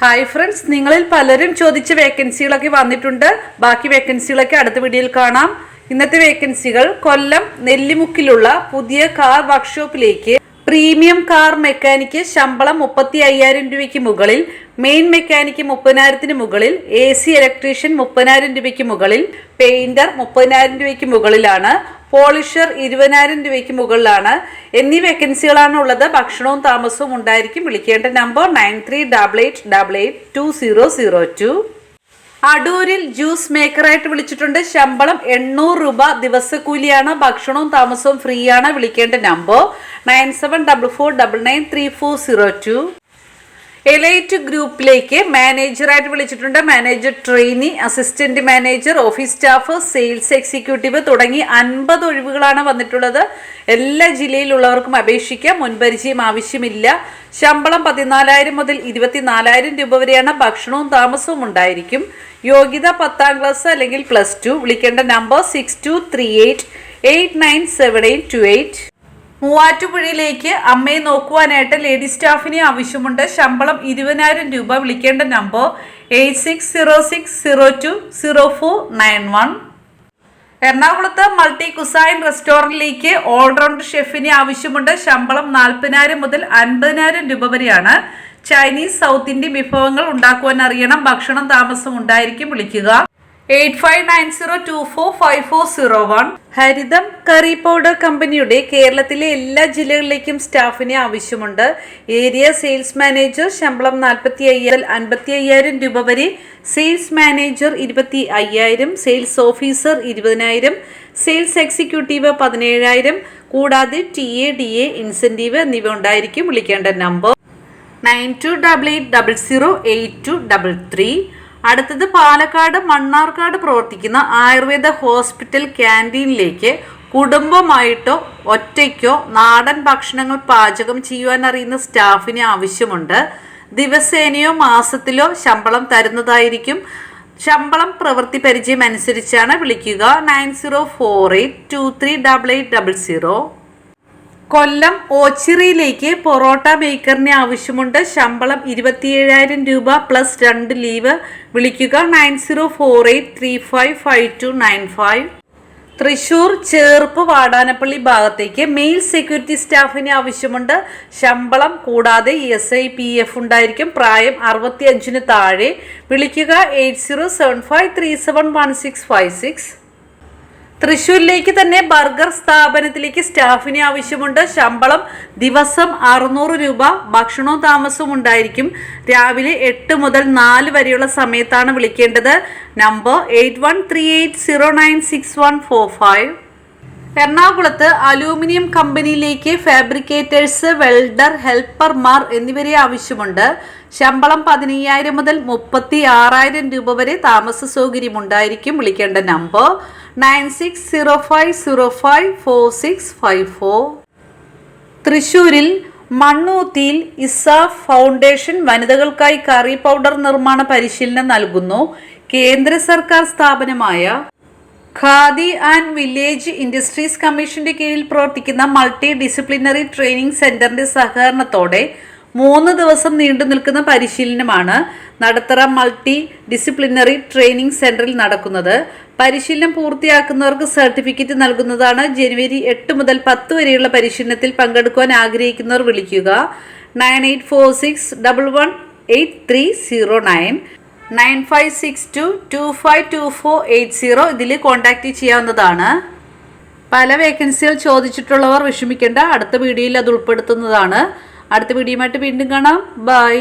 Hi friends നിങ്ങളിൽ പലരും ചോദിച്ച വേക്കൻസികളൊക്കെ വന്നിട്ടുണ്ട്. ബാക്കി വേക്കൻസികളൊക്കെ അടുത്ത വീഡിയോയിൽ കാണാം. ഇന്നത്തെ വേക്കൻസികൾ കൊല്ലം നെല്ലിമുക്കിലുള്ള പുതിയ കാർ വർക്ക്ഷോപ്പിലേക്ക് പ്രീമിയം കാർ മെക്കാനിക്ക് ശമ്പളം മുപ്പത്തി അയ്യായിരം രൂപയ്ക്ക് മുകളിൽ മെയിൻ മെക്കാനിക്ക് മുപ്പതിനായിരത്തിന് മുകളിൽ എ സി ഇലക്ട്രീഷ്യൻ മുപ്പതിനായിരം രൂപയ്ക്ക് മുകളിൽ പെയിന്റർ മുപ്പതിനായിരം രൂപയ്ക്ക് മുകളിലാണ് പോളിഷർ ഇരുപതിനായിരം രൂപയ്ക്ക് മുകളിലാണ്. എന്നീ വേക്കൻസികളാണ് ഉള്ളത്. ഭക്ഷണവും താമസവും ഉണ്ടായിരിക്കും. വിളിക്കേണ്ട number nine three double eight double eight two zero zero two. അടൂരിൽ ജ്യൂസ് മേക്കറായിട്ട് വിളിച്ചിട്ടുണ്ട്. ശമ്പളം എണ്ണൂറ് രൂപ ദിവസക്കൂലിയാണ്. ഭക്ഷണവും താമസവും ഫ്രീ ആണ് വിളിക്കേണ്ട number nine seven double four double nine three four zero two. Elite ഗ്രൂപ്പിലേക്ക് മാനേജറായിട്ട് വിളിച്ചിട്ടുണ്ട്. Manager trainee assistant manager office staff sales executive തുടങ്ങി അൻപത് ഒഴിവുകളാണ് വന്നിട്ടുള്ളത്. എല്ലാ ജില്ലയിലുള്ളവർക്കും അപേക്ഷിക്കാം. മുൻപരിചയം ആവശ്യമില്ല. ശമ്പളം പതിനാലായിരം മുതൽ ഇരുപത്തിനാലായിരം രൂപ വരെയാണ് ഭക്ഷണവും താമസവും ഉണ്ടായിരിക്കും. യോഗ്യത പത്താം ക്ലാസ് അല്ലെങ്കിൽ പ്ലസ് ടു വിളിക്കേണ്ട number six two three eight eight nine seven eight two eight മൂവാറ്റുപുഴയിലേക്ക് അമ്മയെ നോക്കുവാനായിട്ട് ലേഡി സ്റ്റാഫിനെ ആവശ്യമുണ്ട്. ശമ്പളം ഇരുപതിനായിരം രൂപ. വിളിക്കേണ്ട number eight six zero six zero two zero four nine one. എറണാകുളത്ത് മൾട്ടി കുസൈൻ റെസ്റ്റോറന്റിലേക്ക് ഓൾറൗണ്ട് ഷെഫിനെ ആവശ്യമുണ്ട്. ശമ്പളം നാൽപ്പതിനായിരം മുതൽ അൻപതിനായിരം രൂപ വരെയാണ്. ചൈനീസ് സൗത്ത് ഇന്ത്യൻ വിഭവങ്ങൾ ഉണ്ടാക്കുവാൻ അറിയണം. ഭക്ഷണം താമസം ഉണ്ടായിരിക്കും. വിളിക്കുക. Eight five nine zero two four five four zero one. Haritham curry powder കമ്പനിയുടെ കേരളത്തിലെ എല്ലാ ജില്ലകളിലേക്കും സ്റ്റാഫിനെ ആവശ്യമുണ്ട്. ഏരിയ സെയിൽസ് മാനേജർ ശമ്പളം നാൽപ്പത്തി അയ്യായിരം അൻപത്തി അയ്യായിരം രൂപ വരെ. സെയിൽസ് മാനേജർ ഇരുപത്തി അയ്യായിരം സെയിൽസ് ഓഫീസർ ഇരുപതിനായിരം സെയിൽസ് എക്സിക്യൂട്ടീവ് പതിനേഴായിരം. കൂടാതെ T A D A incentive എന്നിവ ഉണ്ടായിരിക്കും. വിളിക്കേണ്ട number nine two double eight double zero eight two double three. അടുത്തത് പാലക്കാട് മണ്ണാർക്കാട് പ്രവർത്തിക്കുന്ന ആയുർവേദ ഹോസ്പിറ്റൽ ക്യാന്റീനിലേക്ക് കുടുംബമായിട്ടോ ഒറ്റയ്ക്കോ നാടൻ ഭക്ഷണങ്ങൾ പാചകം ചെയ്യുവാൻ അറിയുന്ന സ്റ്റാഫിനെ ആവശ്യമുണ്ട്. ദിവസേനയോ മാസത്തിലോ ശമ്പളം തരുന്നതായിരിക്കും. ശമ്പളം പ്രവൃത്തി പരിചയം അനുസരിച്ചാണ് വിളിക്കുക. Nine zero four eight two three double eight double zero. Kollam ഓച്ചിറയിലേക്ക് parotta ബേക്കറിന് ആവശ്യമുണ്ട്. ശമ്പളം ഇരുപത്തിയേഴായിരം രൂപ പ്ലസ് രണ്ട് ലീവ്. വിളിക്കുക nine zero four eight three five five two nine five. Thrissur Cherpu Vadanappally ഭാഗത്തേക്ക് മെയിൽ സെക്യൂരിറ്റി സ്റ്റാഫിന് ആവശ്യമുണ്ട്. ശമ്പളം കൂടാതെ എസ് ഐ പി എഫ് ഉണ്ടായിരിക്കും. പ്രായം അറുപത്തി അഞ്ചിന് താഴെ. വിളിക്കുക eight zero seven five three seven one six five six. തൃശ്ശൂരിലേക്ക് തന്നെ ബർഗർ സ്ഥാപനത്തിലേക്ക് സ്റ്റാഫിനെ ആവശ്യമുണ്ട്. ശമ്പളം ദിവസം അറുന്നൂറ് രൂപ ഭക്ഷണവും താമസവും ഉണ്ടായിരിക്കും. രാവിലെ എട്ട് മുതൽ നാല് വരെയുള്ള സമയത്താണ് വിളിക്കേണ്ടത്. നമ്പർ എയ്റ്റ് എറണാകുളത്ത് അലൂമിനിയം കമ്പനിയിലേക്ക് ഫാബ്രിക്കേറ്റേഴ്സ് വെൽഡർ ഹെൽപ്പർമാർ എന്നിവരെ ആവശ്യമുണ്ട്. ശമ്പളം പതിനയ്യായിരം മുതൽ മുപ്പത്തി ആറായിരം രൂപ വരെ താമസ സൗകര്യം ഉണ്ടായിരിക്കും വിളിക്കേണ്ട number nine six zero five zero five four six five four. തൃശൂരിൽ മണ്ണൂത്തിയിൽ ഇസാഫ് ഫൗണ്ടേഷൻ വനിതകൾക്കായി കറി പൗഡർ നിർമ്മാണ പരിശീലനം നൽകുന്നു. കേന്ദ്ര സർക്കാർ സ്ഥാപനമായ ഖാദി ആൻഡ് വില്ലേജ് ഇൻഡസ്ട്രീസ് കമ്മീഷന്റെ കീഴിൽ പ്രവർത്തിക്കുന്ന മൾട്ടി ഡിസിപ്ലിനറി ട്രെയിനിങ് സെന്ററിന്റെ സഹകരണത്തോടെ മൂന്ന് ദിവസം നീണ്ടു നിൽക്കുന്ന പരിശീലനമാണ് നടത്തറ മൾട്ടി ഡിസിപ്ലിനറി ട്രെയിനിങ് സെന്ററിൽ നടക്കുന്നത്. പരിശീലനം പൂർത്തിയാക്കുന്നവർക്ക് സർട്ടിഫിക്കറ്റ് നൽകുന്നതാണ് ജനുവരി എട്ട് മുതൽ പത്ത് വരെയുള്ള പരിശീലനത്തിൽ പങ്കെടുക്കുവാൻ ആഗ്രഹിക്കുന്നവർ വിളിക്കുക. Nine eight four six double one eight three zero nine. Nine five six two two five two four eight zero ഇതിൽ കോൺടാക്റ്റ് ചെയ്യാവുന്നതാണ്. പല വേക്കൻസികൾ ചോദിച്ചിട്ടുള്ളവർ വിഷമിക്കേണ്ട. അടുത്ത വീഡിയോയിൽ അത് ഉൾപ്പെടുത്തുന്നതാണ്. അടുത്ത വീഡിയോയുമായിട്ട് വീണ്ടും കാണാം. ബൈ